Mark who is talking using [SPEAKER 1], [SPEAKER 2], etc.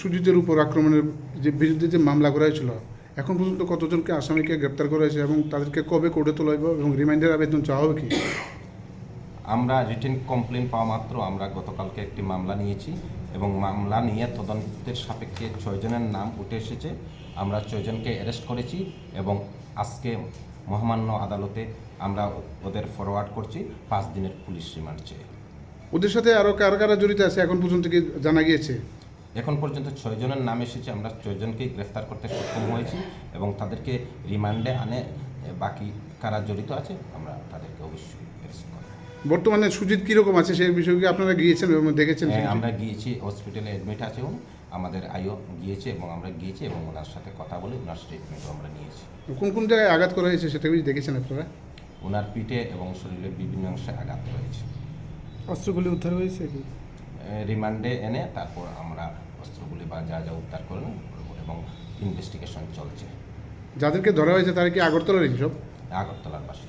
[SPEAKER 1] সুজিতের উপর আক্রমণের যে বিরুদ্ধে যে মামলা করা হয়েছিল এখন পর্যন্ত কতজনকে আসামিকে গ্রেপ্তার করা হয়েছে এবং তাদেরকে কবে কোর্টে তোলা হইব এবং রিমাইন্ডার আবেদন চাওয়া হবে কি?
[SPEAKER 2] আমরা রিটেন কমপ্লেন পাওয়া মাত্র আমরা গতকালকে একটি মামলা নিয়েছি এবং মামলা নিয়ে তদন্তের সাপেক্ষে ছয়জনের নাম উঠে এসেছে। আমরা ছয়জনকে অ্যারেস্ট করেছি এবং আজকে মহামান্য আদালতে আমরা ওদের ফরওয়ার্ড করছি পাঁচ দিনের পুলিশ রিমান্ড চেয়ে।
[SPEAKER 1] ওদের সাথে আরও কারা কারা জড়িত আছে এখন পর্যন্ত কি জানা গিয়েছে?
[SPEAKER 2] এখন পর্যন্ত ছয়জনের নাম এসেছে আমরা ছয়জনকেই গ্রেফতার করতে সক্ষম হয়েছি এবং তাদেরকে রিমান্ডে আনে বাকি কারা জড়িত আছে আমরা তাদেরকে অবশ্যই অ্যারেস্ট করব।
[SPEAKER 1] বর্তমানে সুজিত কীরকম আছে সেই বিষয়ে কি আপনারা গিয়েছেন এবং দেখেছেন
[SPEAKER 2] হ্যাঁ, আমরা গিয়েছি হসপিটালে অ্যাডমিট আছে উনি আমাদের আইও গিয়েছে এবং আমরা গিয়েছি এবং ওনার সাথে কথা বলে ওনার ট্রিটমেন্টও আমরা নিয়েছি।
[SPEAKER 1] কোন কোন জায়গায় আঘাত করা হয়েছে সেটা কি দেখেছেন আপনারা?
[SPEAKER 2] ওনার পিঠে এবং শরীরের বিভিন্ন অংশে আঘাত রয়েছে।
[SPEAKER 3] অস্ত্রগুলি উদ্ধার হয়েছে কি?
[SPEAKER 2] রিমান্ডে এনে তারপর আমরা অস্ত্রগুলি বা যা যা উদ্ধার করলাম এবং ইনভেস্টিগেশন চলছে।
[SPEAKER 1] যাদেরকে ধরা হয়েছে তারা কি আগরতলার এইসব
[SPEAKER 2] আগরতলার বাসী